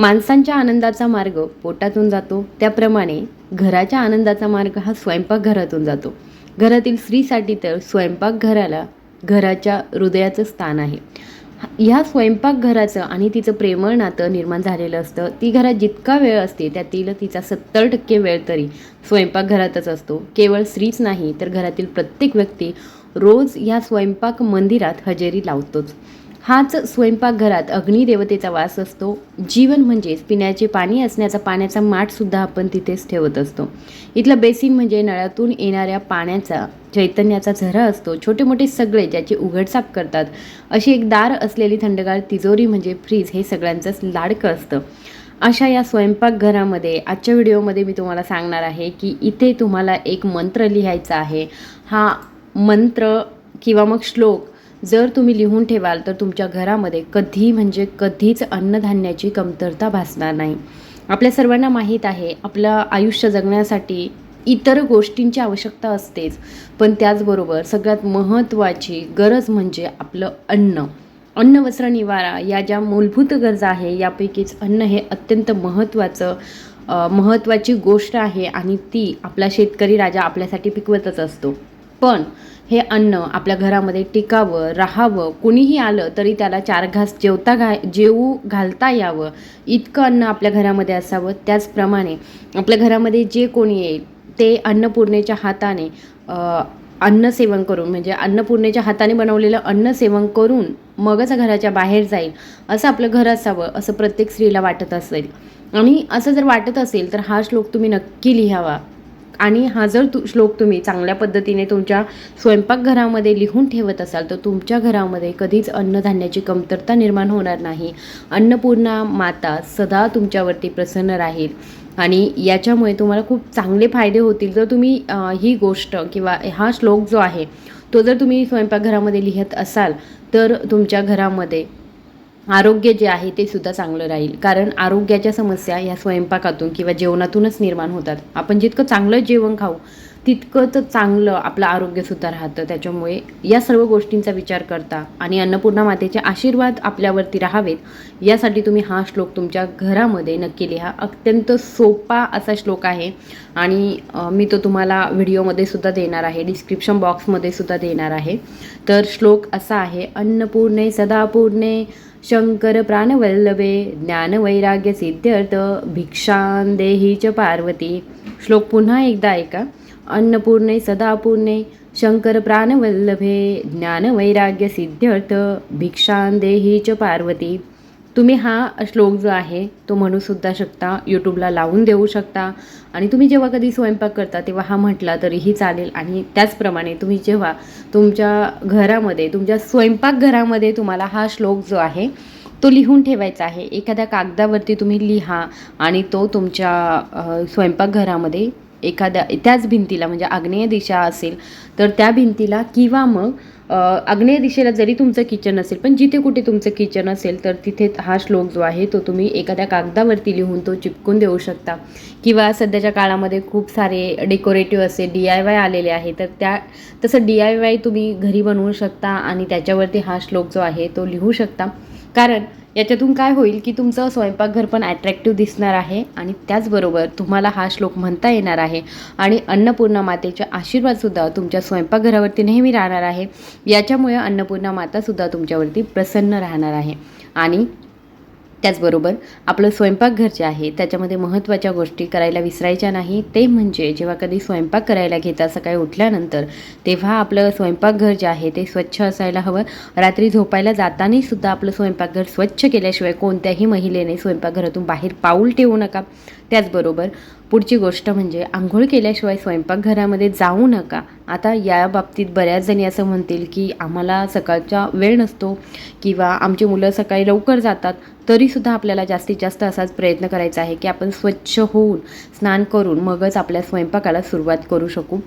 माणसांच्या आनंदाचा मार्ग पोटातून जातो. त्याप्रमाणे घराच्या आनंदाचा मार्ग हा स्वयंपाकघरातून जातो. घरातील स्त्रीसाठी तर स्वयंपाकघराला घराच्या हृदयाचं स्थान आहे. ह्या स्वयंपाकघराचं आणि तिचं प्रेमळ नातं निर्माण झालेलं असतं. ती घरात जितका वेळ असते त्यातील तिचा सत्तर टक्के वेळ तरी स्वयंपाकघरातच असतो. केवळ स्त्रीच नाही तर घरातील प्रत्येक व्यक्ती रोज या स्वयंपाक मंदिरात हजेरी लावतोच. हाच स्वयंपाकघरात अग्निदेवतेचा वास असतो. जीवन म्हणजेच पिण्याचे पाणी असण्याचा पाण्याचा माठसुद्धा आपण तिथेच ठेवत असतो. इथलं बेसिन म्हणजे नळातून येणाऱ्या पाण्याचा चैतन्याचा झरा असतो. छोटे मोठे सगळे ज्याची उघडसाप करतात अशी एक दार असलेली थंडगार तिजोरी म्हणजे फ्रीज हे सगळ्यांचंच लाडकं असतं. अशा या स्वयंपाकघरामध्ये आजच्या व्हिडिओमध्ये मी तुम्हाला सांगणार आहे की इथे तुम्हाला एक मंत्र लिहायचा आहे. हा मंत्र किंवा मग श्लोक जर तुम्ही लिहून ठेवाल तर तुमच्या घरामध्ये कधी म्हणजे कधीच अन्नधान्याची कमतरता भासणार नाही. आपल्या सर्वांना माहीत आहे आपलं आयुष्य जगण्यासाठी इतर गोष्टींची आवश्यकता असतेच. पण त्याचबरोबर सगळ्यात महत्त्वाची गरज म्हणजे आपलं अन्न. अन्न वस्त्र निवारा या ज्या मूलभूत गरजा आहे यापैकीच अन्न हे अत्यंत महत्त्वाचं महत्त्वाची गोष्ट आहे आणि ती आपला शेतकरी राजा आपल्यासाठी पिकवतच असतो. पण हे अन्न आपल्या घरामध्ये टिकावं राहावं कुणीही आलं तरी त्याला चार घास जेवता घा जेवू घालता यावं. इतकं अन्न आपल्या घरामध्ये असावं. त्याचप्रमाणे आपल्या घरामध्ये जे कोणी येईल ते अन्नपूर्णेच्या हाताने अन्न सेवन करून म्हणजे अन्नपूर्णेच्या हाताने बनवलेलं अन्न सेवन करून मगच घराच्या बाहेर जाईल असं आपलं घर असावं असं प्रत्येक स्त्रीला वाटत असेल. आणि असं जर वाटत असेल तर हा श्लोक तुम्ही नक्की लिहावा. आणि हा जर तु श्लोक तुम्ही चांगल्या पद्धतीने तुमच्या स्वयंपाकघरामध्ये लिहून ठेवत असाल तर तुमच्या घरामध्ये कधीच अन्नधान्याची कमतरता निर्माण होणार नाही. अन्नपूर्णा माता सदा तुमच्यावरती प्रसन्न राहील. आणि याच्यामुळे तुम्हाला खूप चांगले फायदे होतील. जर तुम्ही ही गोष्ट किंवा हा श्लोक जो आहे तो जर तुम्ही स्वयंपाकघरामध्ये लिहत असाल तर तुमच्या घरामध्ये आरोग्य जे आहे ते सुद्धा चांगलं राहील. कारण आरोग्याच्या समस्या या स्वयंपाकातून किंवा जेवणातूनच निर्माण होतात. आपण जितकं चांगलं जेवण खाऊ तितकंच चांगलं आपलं आरोग्यसुद्धा राहतं. त्याच्यामुळे या सर्व गोष्टींचा विचार करता आणि अन्नपूर्णा मातेचे आशीर्वाद आपल्यावरती राहावेत यासाठी तुम्ही हा श्लोक तुमच्या घरामध्ये नक्की लिहा. अत्यंत सोपा असा श्लोक आहे आणि मी तो तुम्हाला व्हिडिओमध्ये सुद्धा देणार आहे डिस्क्रिप्शन बॉक्समध्ये सुद्धा देणार आहे. तर श्लोक असा आहे अन्नपूर्णे सदापूर्णे शंकर प्राणवल्लभे ज्ञानवैराग्य सिद्ध्यर्थ भिक्षां देही च पार्वती. श्लोक पुन्हा एकदा ऐका. अन्नपूर्णे सदापूर्णे शंकर प्राणवल्लभे ज्ञानवैराग्य सिद्ध्यर्थ भिक्षां च पार्वती. तुम्ही हा श्लोक जो आहे तो म्हणूसुद्धा शकता. यूट्यूबला लावून देऊ शकता. आणि तुम्ही जेव्हा कधी स्वयंपाक करता तेव्हा हा म्हटला तरीही चालेल. आणि त्याचप्रमाणे तुम्ही जेव्हा तुमच्या घरामध्ये तुमच्या स्वयंपाकघरामध्ये तुम्हाला हा श्लोक जो आहे तो लिहून ठेवायचा आहे. एखाद्या कागदावरती तुम्ही लिहा आणि तो तुमच्या स्वयंपाकघरामध्ये एखाद्या त्याच भिंतीला म्हणजे आग्नेय दिशा असेल तर त्या भिंतीला किंवा मग आग्नेय दिशेला जरी तुमचं किचन असेल पण जिथे कुठे तुमचं किचन असेल तर तिथे हा श्लोक जो आहे तो तुम्ही एखाद्या कागदावरती लिहून तो चिपकून देऊ शकता. किंवा सध्याच्या काळामध्ये खूप सारे डेकोरेटिव्ह असे डी आय वाय आलेले आहे तर त्या तसं डी आय वाय तुम्ही घरी बनवू शकता आणि त्याच्यावरती हा श्लोक जो आहे तो लिहू शकता. कारण याच्यातून काय होईल की तुमचं स्वयंपाकघर पण ॲट्रॅक्टिव्ह दिसणार आहे आणि त्याचबरोबर तुम्हाला हा श्लोक म्हणता येणार आहे. आणि अन्नपूर्णा मातेचे आशीर्वादसुद्धा तुमच्या स्वयंपाकघरावरती नेहमी राहणार आहे. याच्यामुळे अन्नपूर्णा मातासुद्धा तुमच्यावरती प्रसन्न राहणार आहे. आणि त्याचबरोबर आपलं स्वयंपाकघर जे आहे त्याच्यामध्ये महत्त्वाच्या गोष्टी करायला विसरायच्या नाही. ते म्हणजे जेव्हा कधी स्वयंपाक करायला घेता सकाळी उठल्यानंतर तेव्हा आपलं स्वयंपाकघर जे आहे ते स्वच्छ असायला हवं. रात्री झोपायला जातानाही सुद्धा आपलं स्वयंपाकघर स्वच्छ केल्याशिवाय कोणत्याही महिलेने स्वयंपाकघरातून बाहेर पाऊल ठेवू नका. त्याचबरोबर पुढची गोष्ट म्हणजे आंघोळ केल्याशिवाय स्वयंपाकघरामध्ये जाऊ नका. आता या बाबतीत बऱ्याच जणी असं म्हणतील की आम्हाला सकाळचा वेळ नसतो किंवा आमची मुलं सकाळी लवकर जातात तरीसुद्धा आपल्याला जास्तीत जास्त असाच प्रयत्न करायचा आहे की आपण स्वच्छ होऊन स्नान करून मगच आपल्या स्वयंपाकाला सुरुवात करू शकू.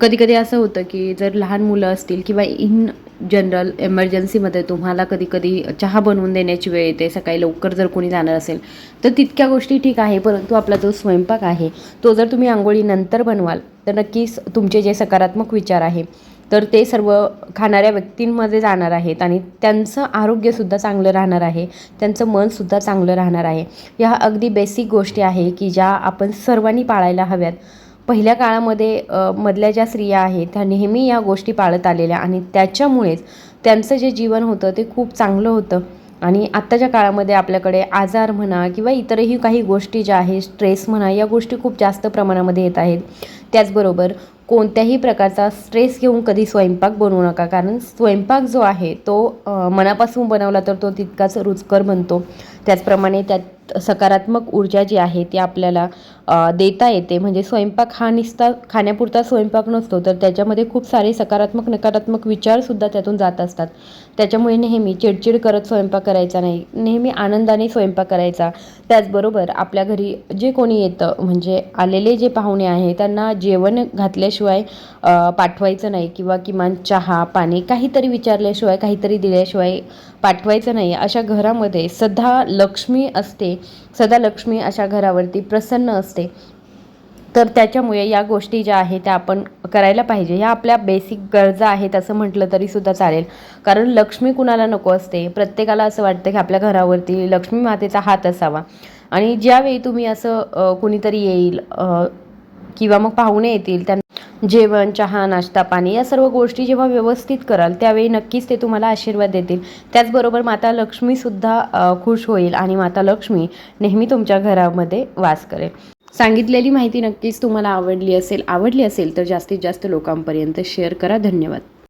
कधी कधी असं होतं की जर लहान मुलं असतील किंवा इन जनरल एमर्जन्सीमध्ये तुम्हाला कधी कधी चहा बनवून देण्याची वेळ येते सकाळी लवकर जर कोणी जाणार असेल तर तितक्या गोष्टी ठीक आहे परंतु आपला जो स्वयंपाक आहे तो जर तुम्ही आंघोळीनंतर बनवाल तर नक्कीच तुमचे जे सकारात्मक विचार आहे तर ते सर्व खाणाऱ्या व्यक्तींमध्ये जाणार आहेत आणि त्यांचं आरोग्यसुद्धा चांगलं राहणार आहे त्यांचं मनसुद्धा चांगलं राहणार आहे. ह्या अगदी बेसिक गोष्टी आहे की ज्या आपण सर्वांनी पाळायला हव्यात. पहिल्या काळामध्ये मधल्या ज्या स्त्रिया आहेत त्या नेहमी या गोष्टी पाळत आलेल्या आणि त्याच्यामुळेच त्यांचं जे जीवन होतं ते खूप चांगलं होतं. आणि आत्ताच्या काळामध्ये आपल्याकडे आजार म्हणा किंवा इतरही काही गोष्टी ज्या आहेत स्ट्रेस म्हणा या गोष्टी खूप जास्त प्रमाणामध्ये येत आहेत. त्याचबरोबर कोणत्याही प्रकारचा स्ट्रेस घेऊन कधी स्वयंपाक बनवू नका कारण स्वयंपाक जो आहे तो मनापासून बनवला तर तो तितकाच रुचकर बनतो. त्याचप्रमाणे त्यात सकारात्मक ऊर्जा जी आहे ती आपल्याला देता येते. म्हणजे स्वयंपाक हा निसता खाण्यापुरता स्वयंपाक नसतो तर त्याच्यामध्ये खूप सारे सकारात्मक नकारात्मक विचारसुद्धा त्यातून जात असतात. त्याच्यामुळे नेहमी चिडचिड करत स्वयंपाक करायचा नाही. नेहमी आनंदाने स्वयंपाक करायचा. त्याचबरोबर आपल्या घरी जे कोणी येतं म्हणजे आलेले जे पाहुणे आहे त्यांना जेवण घातल्याशिवाय पाठवायचं नाही किंवा किमान चहा पाणी काहीतरी विचारल्याशिवाय काहीतरी दिल्याशिवाय पाठवायचं नाही. अशा घरामध्ये सदा लक्ष्मी असते. सदा लक्ष्मी अशा घरावरती प्रसन्न असते. तर त्याच्यामुळे या गोष्टी ज्या आहेत त्या आपण करायला पाहिजे. ह्या आपल्या बेसिक गरजा आहेत असं म्हटलं तरी सुद्धा चालेल. कारण लक्ष्मी कुणाला नको असते? प्रत्येकाला असं वाटतं की आपल्या घरावरती लक्ष्मी मातेचा हात असावा. आणि ज्यावेळी तुम्ही असं कुणीतरी येईल किंवा मग पाहुणे येतील त्यांना जेवण चहा नाश्ता पाणी या सर्व गोष्टी जेव्हा व्यवस्थित कराल त्यावेळी नक्कीच ते तुम्हाला आशीर्वाद देतील. त्याचबरोबर माता लक्ष्मीसुद्धा खुश होईल आणि माता लक्ष्मी नेहमी तुमच्या घरामध्ये वास करेल. सांगितलेली माहिती नक्कीच तुम्हाला आवडली असेल आवडली असेल तर जास्तीत जास्त लोकांपर्यंत शेअर करा. धन्यवाद.